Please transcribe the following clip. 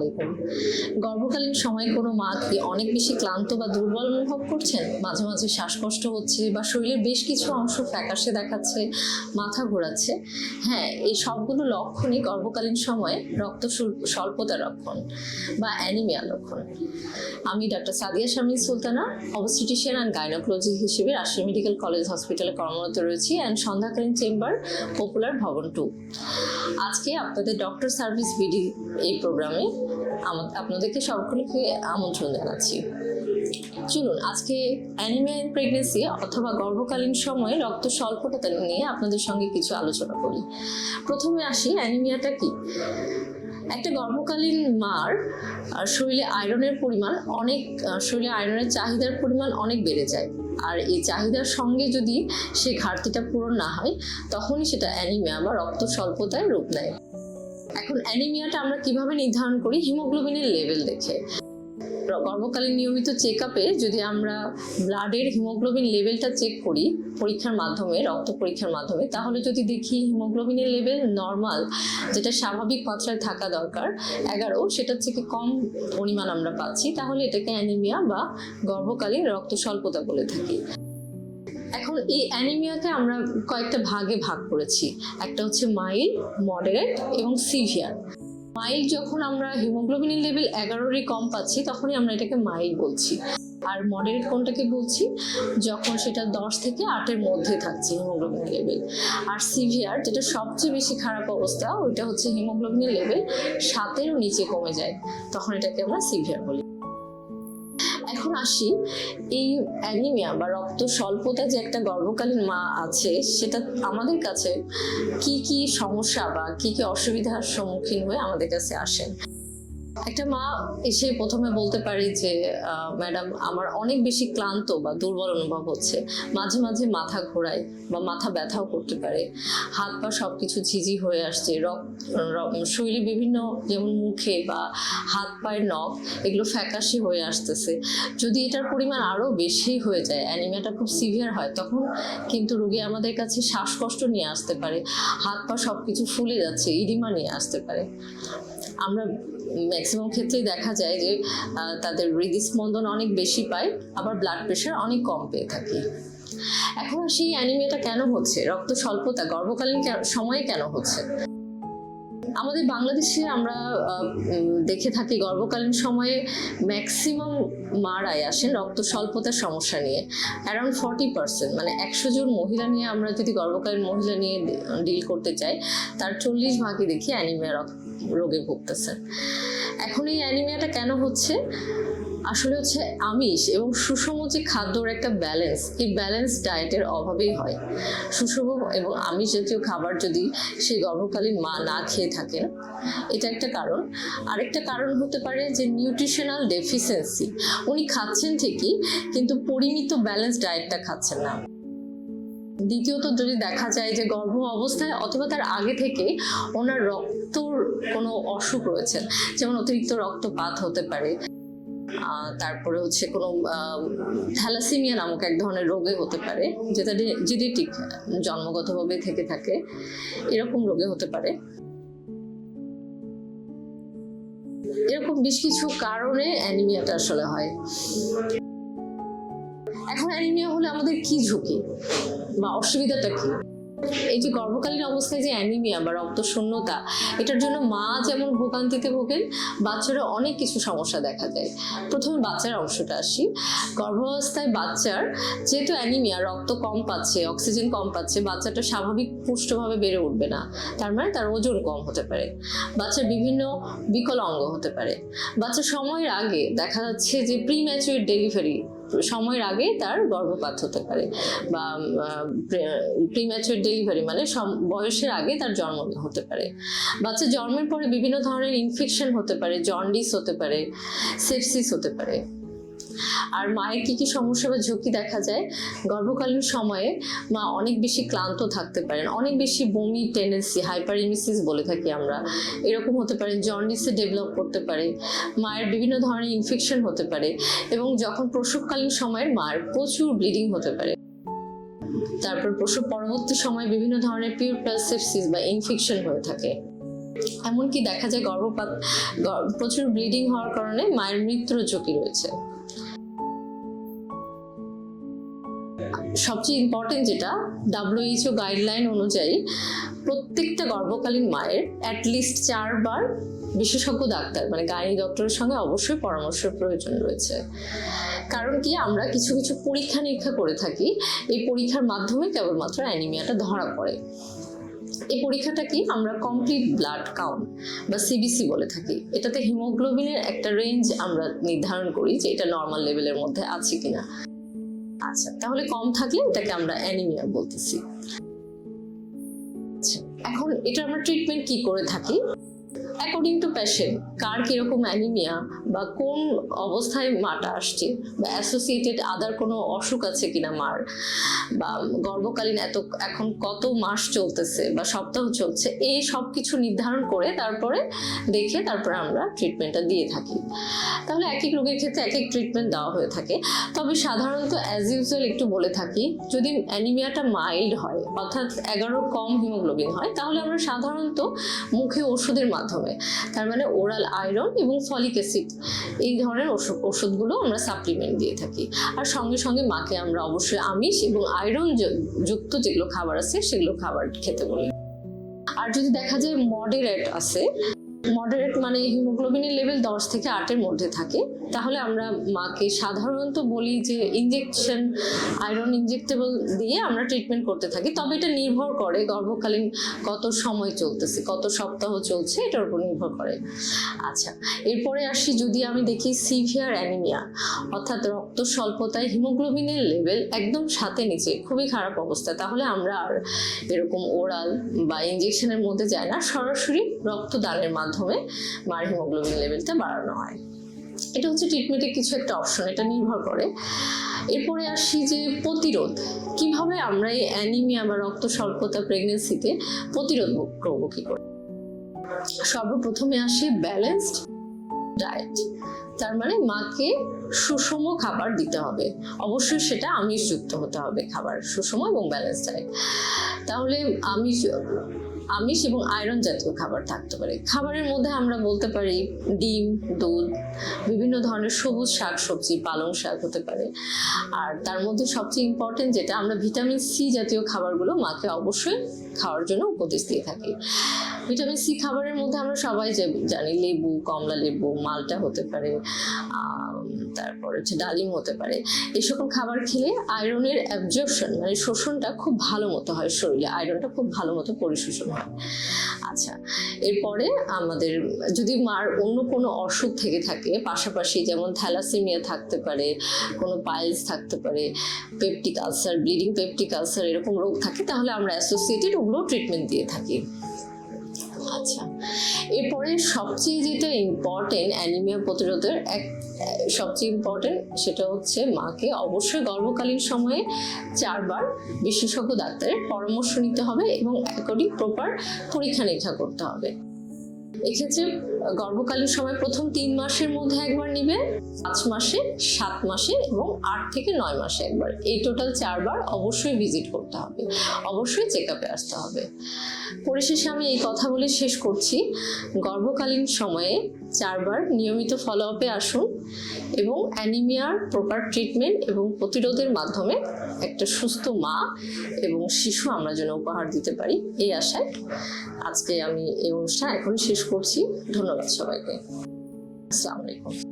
আলাইকুম গর্ভকালীন সময়ে কোনো মা কি অনেক বেশি ক্লান্ত বা দুর্বল অনুভব করছেন? মাঝে মাঝে শ্বাসকষ্ট হচ্ছে বা শরীরের বেশ কিছু অংশ ফ্যাকাশে দেখাচ্ছে, মাথা ঘোরাচ্ছে। হ্যাঁ এই সবগুলো লক্ষণই গর্ভকালীন সময়ে রক্ত স্বল- স্বল্পতার লক্ষণ বা অ্যানিমিয়া লক্ষণ। আমি doctor Sadia Shamin Sultana obstetrician and gynaecology হিসেবে রাজশাহী মেডিকেল কলেজ হসপিটালে কর্মরত রয়েছি অ্যান্ড সন্ধ্যাকালীন চেম্বার পপুলার ভবন টু আজকে আপনাদের ডক্টর সার্ভিস বিডি এই প্রোগ্রামে আপনাদেরকে সকলকে আমন্ত্রণ জানাচ্ছি। চলুন, আজকে অ্যানিমিয়া প্রেগনেন্সি অথবা গর্ভকালীন সময়ে রক্ত স্বল্পতা নিয়ে আপনাদের সঙ্গে কিছু আলোচনা করি। প্রথমে আসি, অ্যানিমিয়াটা কি? একটা গর্ভকালীন মার শরীরে আয়রনের পরিমাণ অনেক শরীরে আয়রনের চাহিদার পরিমাণ অনেক বেড়ে যায়। আর এই চাহিদার সঙ্গে যদি সে ঘাটতিটা পূরণ না হয়, তখনই সেটা অ্যানিমিয়া বা রক্ত স্বল্পতায় রূপ নেয়। এখন অ্যানিমিয়াটা আমরা কীভাবে নির্ধারণ করি? হিমোগ্লোবিনের লেভেল দেখে। গর্ভকালীন নিয়মিত চেক আপে যদি আমরা ব্লাডের হিমোগ্লোবিন লেভেলটা চেক করি, পরীক্ষার মাধ্যমে, রক্ত পরীক্ষার মাধ্যমে, তাহলে যদি দেখি হিমোগ্লোবিনের লেভেল নর্মাল যেটা স্বাভাবিক মাত্রায় থাকা দরকার, এগারো, সেটার থেকে কম পরিমাণ আমরা পাচ্ছি, তাহলে এটাকে অ্যানিমিয়া বা গর্ভকালীন রক্ত স্বল্পতা বলে থাকি। এখন এই অ্যানিমিয়াকে আমরা কয়েকটা ভাগে ভাগ করেছি। একটা হচ্ছে মাইল্ড, মডারেট এবং সিভিয়ার। মাইল্ড যখন আমরা হিমোগ্লোবিনের লেভেল এগারোরই কম পাচ্ছি, তখনই আমরা এটাকে মাইল্ড বলছি। আর মডারেট কোনটাকে বলছি? যখন সেটা দশ থেকে আটের মধ্যে থাকছে হিমোগ্লোবিন লেভেল। আর সিভিয়ার, যেটা সবচেয়ে বেশি খারাপ অবস্থা, ওইটা হচ্ছে হিমোগ্লোবিনের লেভেল সাতেরও নিচে কমে যায়। তখন এটাকে আমরা সিভিয়ার বলি। এখন আসি। এই অ্যানিমিয়া বা রক্ত স্বল্পতা যে একটা গর্ভকালীন মা আছে, সেটা আমাদের কাছে কি কি সমস্যা বা কি কি অসুবিধার সম্মুখীন হয়ে আমাদের কাছে আসেন একটা মা এসে প্রথমে বলতে পারে যে ম্যাডাম আমার অনেক বেশি ক্লান্ত বা দুর্বল অনুভব হচ্ছে। মাঝে মাঝে মাথা ঘোরায় বা মাথা ব্যথাও করতে পারে। হাত পা সব কিছু ঝিঝি হয়ে আসছে, রক শরীরে বিভিন্ন যেমন মুখে বা হাত পায়ের নখ, এগুলো ফ্যাকাশি হয়ে আসতেছে। যদি এটার পরিমাণ আরও বেশি হয়ে যায়, অ্যানিমিয়াটা খুব সিভিয়ার হয়, তখন কিন্তু রোগী আমাদের কাছে শ্বাসকষ্ট নিয়ে আসতে পারে। হাত পা সব কিছু ফুলে যাচ্ছে, ইডিমা নিয়ে আসতে পারে। আমরা ম্যাক্সিমাম ক্ষেত্রেই দেখা যায় যে তাদের হৃদস্পন্দন অনেক বেশি পায়, আবার ব্লাড প্রেশার অনেক কম পেয়ে থাকি। এখন আসি অ্যানিমিয়াটা কেন হচ্ছে? রক্ত স্বল্পতা গর্ভকালীন সময়ে কেন হচ্ছে? আমাদের বাংলাদেশে আমরা দেখে থাকি গর্ভকালীন সময়ে ম্যাক্সিমাম মারাই আসেন রক্ত স্বল্পতার সমস্যা নিয়ে। অ্যারাউন্ড ফর্টি পার্সেন্ট মানে একশো জন মহিলা নিয়ে আমরা যদি গর্ভকালীন মহিলা নিয়ে ডিল করতে চাই, তার চল্লিশ ভাগই দেখি অ্যানিমিয়া রোগে ভুগতেছে এখন এই অ্যানিমিয়াটা কেন হচ্ছে? আসলে হচ্ছে আমিষ এবং সুষম যে খাদ্যর একটা ব্যালেন্স, এই ব্যালেন্স ডায়েটের অভাবেই হয়। সুষম এবং আমিষ জাতীয় খাবার যদি সেই গর্ভকালীন মা না খেয়ে থাকেন, এটা একটা কারণ। আরেকটা কারণ হতে পারে যে নিউট্রিশনাল ডেফিসিয়েন্সি। উনি খাচ্ছেন ঠিকই, কিন্তু পরিমিত ব্যালেন্স ডায়েটটা খাচ্ছেন না। দ্বিতীয়ত যদি দেখা যায় যে গর্ভ অবস্থায় অথবা তার আগে থেকে ওনার রক্তর কোনো অসুখ রয়েছে, যেমন অতিরিক্ত রক্তপাত হতে পারে তারপরে হচ্ছে কোনো থ্যালাসিমিয়া নামক এক ধরনের রোগে হতে পারে, যেটা জেনেটিক জন্মগতভাবে থেকে থাকে, এরকম রোগে হতে পারে। এরকম বেশ কিছু কারণে অ্যানিমিয়াটা আসলে হয়। এখন অ্যানিমিয়া হলে আমাদের কি ঝুঁকি? বা অসুবিধাটা কি? এই যে গর্ভকালীন অবস্থায় যে অ্যানিমিয়া বা রক্ত শূন্যতা এটার জন্য মা যেমন ভোগান্তিতে ভোগেন বাচ্চারা অনেক কিছু সমস্যা দেখা যায় প্রথমে বাচ্চার অংশটা আসি। গর্ভাবস্থায় বাচ্চার যেহেতু অ্যানিমিয়া রক্ত কম পাচ্ছে অক্সিজেন কম পাচ্ছে, বাচ্চাটা স্বাভাবিক পুষ্টভাবে বেড়ে উঠবে না। তার মানে তার ওজন কম হতে পারে। বাচ্চার বিভিন্ন বিকলাঙ্গ হতে পারে। বাচ্চা সময়ের আগে দেখা যাচ্ছে যে প্রি ম্যাচুয়ার ডেলিভারি সময়ের আগে তার গর্ভপাত হতে পারে বা প্রিম্যাচুর ডেলিভারি মানে বয়সের আগে তার জন্ম হতে পারে। বাচ্চা জন্মের পরে বিভিন্ন ধরনের ইনফেকশন হতে পারে জন্ডিস হতে পারে সেপসিস হতে পারে। আর মায়ের কি কি সমস্যা বা ঝুঁকি দেখা যায়, গর্ভকালীন সময়ে মা অনেক বেশি ক্লান্ত থাকতে পারেন। অনেক বেশি বমি টেন্ডেন্সি হাইপারিমিসিস বলে থাকি আমরা। এরকম হতে পারে জন্ডিসে ডেভেলপ করতে পারে, মায়ের বিভিন্ন ধরনের ইনফেকশন হতে পারে এবং যখন প্রসবকালীন সময়ের মার প্রচুর ব্লিডিং হতে পারে। তারপর প্রসব পরবর্তী সময়ে বিভিন্ন ধরনের পিউরপ্যাল সেপসিস বা ইনফেকশন হয়ে থাকে। এমনকি দেখা যায় গর্ভপাত প্রচুর ব্লিডিং হওয়ার কারণে মায়ের মৃত্যুর ঝুঁকি রয়েছে। সবচেয়ে ইম্পর্টেন্ট যেটা ডাব্লিউএইচও গাইডলাইন অনুযায়ী প্রত্যেকটা গর্ভকালীন মায়ের অ্যাটলিস্ট চারবার বিশেষজ্ঞ ডাক্তার মানে গাইনি ডক্টরের সঙ্গে অবশ্যই পরামর্শের প্রয়োজন রয়েছে। কারণ কি, আমরা কিছু কিছু পরীক্ষা নিরীক্ষা করে থাকি, এই পরীক্ষার মাধ্যমে কেবলমাত্র অ্যানিমিয়াটা ধরা পড়ে। এই পরীক্ষাটা কি, আমরা কমপ্লিট ব্লাড কাউন্ট বা সিবিসি বলে থাকি। এটাতে হিমোগ্লোবিনের একটা রেঞ্জ আমরা নির্ধারণ করি যে এটা নর্মাল লেভেলের মধ্যে আছে কিনা। আচ্ছা তাহলে কম থাকলে এটাকে আমরা অ্যানিমিয়া বলতেছি। আচ্ছা, এখন এটা আমরা ট্রিটমেন্ট কি করে থাকি? অ্যাকর্ডিং টু পেশেন্ট কার কীরকম অ্যানিমিয়া বা কোন অবস্থায় মাটা আসছে বা অ্যাসোসিয়েটেড আদার কোনো অসুখ আছে কিনা মার বা গর্ভকালীন এত, এখন কত মাস চলতেছে বা সপ্তাহ চলছে, এই সব কিছু নির্ধারণ করে তারপরে দেখে তারপরে আমরা ট্রিটমেন্টটা দিয়ে থাকি। তাহলে এক এক রোগের ক্ষেত্রে এক এক ট্রিটমেন্ট দেওয়া হয়ে থাকে। তবে সাধারণত অ্যাজ ইউজুয়াল একটু বলে থাকি, যদি অ্যানিমিয়াটা মাইল্ড হয়, অর্থাৎ এগারো কম হিমোগ্লোবিন হয়, তাহলে আমরা সাধারণত মুখে ওষুধের মাধ্যমে তার মানে ওরাল আয়রন এবং ফলিক অ্যাসিড এই ধরনের ওষুধ, ওষুধগুলো আমরা সাপ্লিমেন্ট দিয়ে থাকি। আর সঙ্গে সঙ্গে মাকে আমরা অবশ্যই আমিষ এবং আয়রন যুক্ত যেগুলো খাবার আছে সেগুলো খাবার খেতে বলি। আর যদি দেখা যায় মডারেট আছে মডারেট মানে হিমোগ্লোবিনের লেভেল দশ থেকে আটের মধ্যে থাকে। তাহলে আমরা মাকে সাধারণত বলি যে ইঞ্জেকশন আয়রন ইনজেক্টেবল দিয়ে আমরা ট্রিটমেন্ট করতে থাকি। তবে এটা নির্ভর করে গর্ভকালীন কত সময় চলতেছে, কত সপ্তাহ চলছে, এটার উপর নির্ভর করে। আচ্ছা এরপরে আসি যদি আমি দেখি সিভিয়ার অ্যানিমিয়া অর্থাৎ রক্ত স্বল্পতায় হিমোগ্লোবিনের লেভেল একদম সাথে নিচে, খুবই খারাপ অবস্থা। তাহলে আমরা আর এরকম ওরাল বা ইনজেকশনের মধ্যে যায় না, সরাসরি রক্তদানের মাধ্যমে মার হিমোগ্লোবিন লেভেলটা বাড়ানো হয়। এটা হচ্ছে ট্রিটমেন্টের কিছু একটা অপশন এটা নির্ভর করে। এরপরে আসি যে প্রতিরোধ, কীভাবে আমরা এই অ্যানিমিয়া বা রক্ত স্বল্পতা প্রেগনেন্সিতে প্রতিরোধ করব কি করে? সর্বপ্রথমে আসে ব্যালেন্সড ডায়েট তার মানে মাকে সুষম খাবার দিতে হবে। অবশ্যই সেটা আমিষযুক্ত হতে হবে খাবার, সুষম এবং ব্যালেন্স ডায়েট তাহলে আমিষ আমিষ এবং আয়রন জাতীয় খাবার থাকতে পারে। খাবারের মধ্যে আমরা বলতে পারি ডিম, দুধ, বিভিন্ন ধরনের সবুজ শাক সবজি, পালং শাক হতে পারে। আর তার মধ্যে সবচেয়ে ইম্পর্টেন্ট যেটা, আমরা ভিটামিন সি জাতীয় খাবারগুলো মাকে অবশ্যই খাওয়ার জন্য উপদেশ দিয়ে থাকি। ভিটামিন সি খাবারের মধ্যে আমরা সবাই জানি লেবু, কমলা লেবু, মালটা হতে পারে তারপর হচ্ছে ডালিম হতে পারে। এই সকল খাবার খেলে আয়রনের অ্যাবজর্পশন মানে শোষণটা খুব ভালো মতো হয় শরীরে, আয়রনটা খুব ভালো মতো পরিশোষণ হয়। আচ্ছা এরপরে আমাদের যদি মার অন্য কোনো অসুখ থেকে থাকে, পাশাপাশি যেমন থ্যালাসেমিয়া থাকতে পারে, কোনো পাইলস থাকতে পারে, peptic ulcer, bleeding peptic ulcer এরকম রোগ থাকে, তাহলে আমরা অ্যাসোসিয়েটেড ওগুলো ট্রিটমেন্ট দিয়ে থাকি। আচ্ছা এরপরে সবচেয়ে যেটা ইম্পর্টেন্ট অ্যানিমিয়া প্রতিরোধের এক, সবচেয়ে ইম্পর্টেন্ট সেটা হচ্ছে মাকে অবশ্যই গর্ভকালীন সময়ে চারবার বিশেষজ্ঞ ডাক্তারের পরামর্শ নিতে হবে এবং অ্যাকর্ডিং প্রপার পরীক্ষা নিরীক্ষা করতে হবে। এক্ষেত্রে গর্ভকালীন সময় প্রথম তিন মাসের মধ্যে একবার নিবে, পাঁচ মাসে, সাত মাসে এবং আট থেকে নয় মাসে একবার। এই টোটাল চারবার অবশ্যই ভিজিট করতে হবে, অবশ্যই চেক আপে আসতে হবে। পরিশেষে আমি এই কথা বলে শেষ করছি। গর্ভকালীন সময়ে চারবার নিয়মিত ফলো আপে আসুন এবং অ্যানিমিয়ার প্রপার ট্রিটমেন্ট এবং প্রতিরোধের মাধ্যমে একটা সুস্থ মা এবং শিশু আমরা যেন উপহার দিতে পারি, এই আশায় আজকে আমি এই অনুষ্ঠান এখন শেষ করছি। ধন্যবাদ সবাইকে। আসসালামু আলাইকুম।